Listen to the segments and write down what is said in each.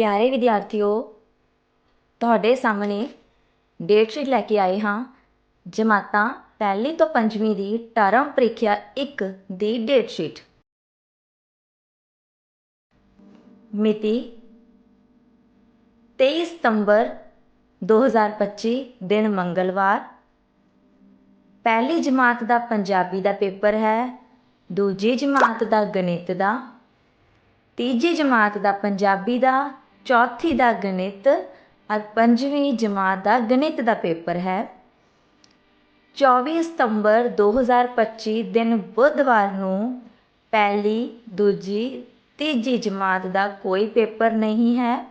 ਪਿਆਰੇ ਵਿਦਿਆਰਥੀਓ, ਤੁਹਾਡੇ ਸਾਹਮਣੇ ਡੇਟ ਸ਼ੀਟ ਲੈ ਕੇ ਆਏ ਹਾਂ। ਜਮਾਤਾਂ ਪਹਿਲੀ ਤੋਂ ਪੰਜਵੀਂ ਦੀ ਟਰਮ ਪ੍ਰੀਖਿਆ 1 ਦੀ ਡੇਟ ਸ਼ੀਟ। ਮਿਤੀ 23 ਸਤੰਬਰ 2025 ਦਿਨ ਮੰਗਲਵਾਰ। ਪਹਿਲੀ ਜਮਾਤ ਦਾ ਪੰਜਾਬੀ ਦਾ ਪੇਪਰ ਹੈ, ਦੂਜੀ ਜਮਾਤ ਦਾ ਗਣਿਤ ਦਾ, ਤੀਜੀ ਜਮਾਤ ਦਾ ਪੰਜਾਬੀ ਦਾ ਚੌਥੀ ਦਾ ਗਣਿਤ ਅਤੇ ਪੰਜਵੀਂ ਜਮਾਤ ਦਾ ਗਣਿਤ ਦਾ ਪੇਪਰ ਹੈ। 24 ਸਤੰਬਰ 2025 ਦਿਨ ਬੁੱਧਵਾਰ ਨੂੰ ਪਹਿਲੀ, ਦੂਜੀ, ਤੀਜੀ ਜਮਾਤ ਦਾ ਕੋਈ ਪੇਪਰ ਨਹੀਂ ਹੈ।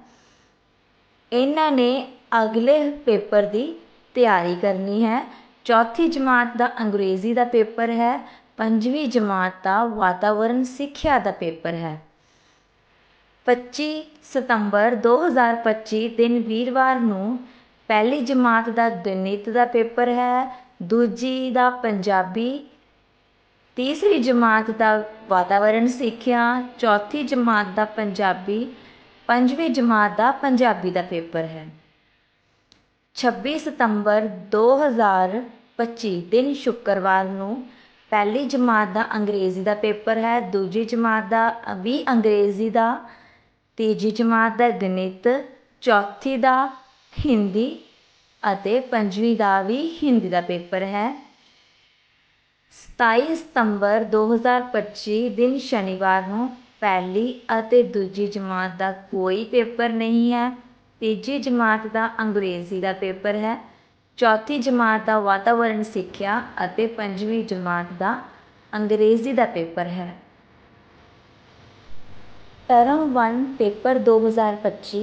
ਇਹਨਾਂ ਨੇ ਅਗਲੇ ਪੇਪਰ ਦੀ ਤਿਆਰੀ ਕਰਨੀ ਹੈ। ਚੌਥੀ ਜਮਾਤ ਦਾ ਅੰਗਰੇਜ਼ੀ ਦਾ ਪੇਪਰ ਹੈ। ਪੰਜਵੀਂ ਜਮਾਤ ਦਾ ਵਾਤਾਵਰਨ ਸਿੱਖਿਆ ਦਾ ਪੇਪਰ ਹੈ। 25 ਸਤੰਬਰ 2025 ਦਿਨ ਵੀਰਵਾਰ ਨੂੰ ਪਹਿਲੀ ਜਮਾਤ ਦਾ ਗਣਿਤ ਦਾ ਪੇਪਰ ਹੈ, ਦੂਜੀ ਦਾ ਪੰਜਾਬੀ, ਤੀਸਰੀ ਜਮਾਤ ਦਾ ਵਾਤਾਵਰਨ ਸਿੱਖਿਆ, ਚੌਥੀ ਜਮਾਤ ਦਾ ਪੰਜਾਬੀ, ਪੰਜਵੀਂ ਜਮਾਤ ਦਾ ਪੰਜਾਬੀ ਦਾ ਪੇਪਰ ਹੈ। 26 ਸਤੰਬਰ 2025 ਦਿਨ ਸ਼ੁੱਕਰਵਾਰ ਨੂੰ ਪਹਿਲੀ ਜਮਾਤ ਦਾ ਅੰਗਰੇਜ਼ੀ ਦਾ ਪੇਪਰ ਹੈ, ਦੂਜੀ ਜਮਾਤ ਦਾ ਵੀ ਅੰਗਰੇਜ਼ੀ ਦਾ ਤੀਜੀ ਜਮਾਤ ਦਾ ਗਣਿਤ ਚੌਥੀ ਦਾ ਹਿੰਦੀ ਅਤੇ ਪੰਜਵੀਂ ਦਾ ਵੀ ਹਿੰਦੀ ਦਾ ਪੇਪਰ ਹੈ। 27 ਸਤੰਬਰ 2025 ਦਿਨ ਸ਼ਨੀਵਾਰ ਨੂੰ ਪਹਿਲੀ ਅਤੇ ਦੂਜੀ ਜਮਾਤ ਦਾ ਕੋਈ ਪੇਪਰ ਨਹੀਂ ਹੈ। ਤੀਜੀ ਜਮਾਤ ਦਾ ਅੰਗਰੇਜ਼ੀ ਦਾ ਪੇਪਰ ਹੈ। ਚੌਥੀ ਜਮਾਤ ਦਾ ਵਾਤਾਵਰਣ ਸਿੱਖਿਆ ਅਤੇ ਪੰਜਵੀਂ ਜਮਾਤ ਦਾ ਅੰਗਰੇਜ਼ੀ ਦਾ ਪੇਪਰ ਹੈ। ਟਰਮ 1 ਪੇਪਰ 2025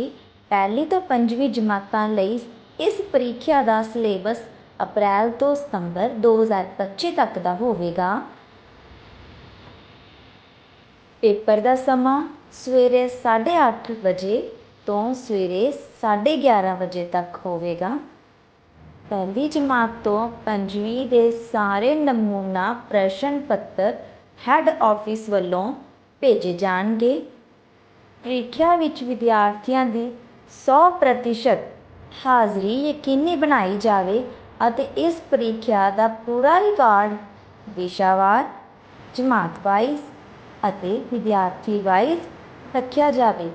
ਪਹਿਲੀ ਤੋਂ ਪੰਜਵੀਂ ਜਮਾਤਾਂ ਲਈ ਇਸ ਪ੍ਰੀਖਿਆ ਦਾ ਸਿਲੇਬਸ ਅਪ੍ਰੈਲ ਤੋਂ ਸਤੰਬਰ 2025 ਤੱਕ ਦਾ ਹੋਵੇਗਾ। ਪੇਪਰ ਦਾ ਸਮਾਂ ਸਵੇਰੇ 8:30 ਵਜੇ ਤੋਂ ਸਵੇਰੇ 11:30 ਵਜੇ ਤੱਕ ਹੋਵੇਗਾ। ਪਹਿਲੀ ਜਮਾਤ ਤੋਂ ਪੰਜਵੀਂ ਦੇ ਸਾਰੇ ਨਮੂਨਾ ਪ੍ਰਸ਼ਨ ਪੱਤਰ ਹੈੱਡ ਆਫਿਸ ਵੱਲੋਂ ਭੇਜੇ ਜਾਣਗੇ। ਪ੍ਰੀਖਿਆ ਵਿੱਚ ਵਿਦਿਆਰਥੀਆਂ ਦੀ 100% ਹਾਜ਼ਰੀ ਯਕੀਨੀ ਬਣਾਈ ਜਾਵੇ ਅਤੇ ਇਸ ਪ੍ਰੀਖਿਆ ਦਾ ਪੂਰਾ ਰਿਕਾਰਡ ਵਿਸ਼ਾਵਾਰ ਜਮਾਤ ਵਾਈਜ਼ ਅਤੇ ਵਿਦਿਆਰਥੀ ਵਾਈਜ਼ ਰੱਖਿਆ ਜਾਵੇ।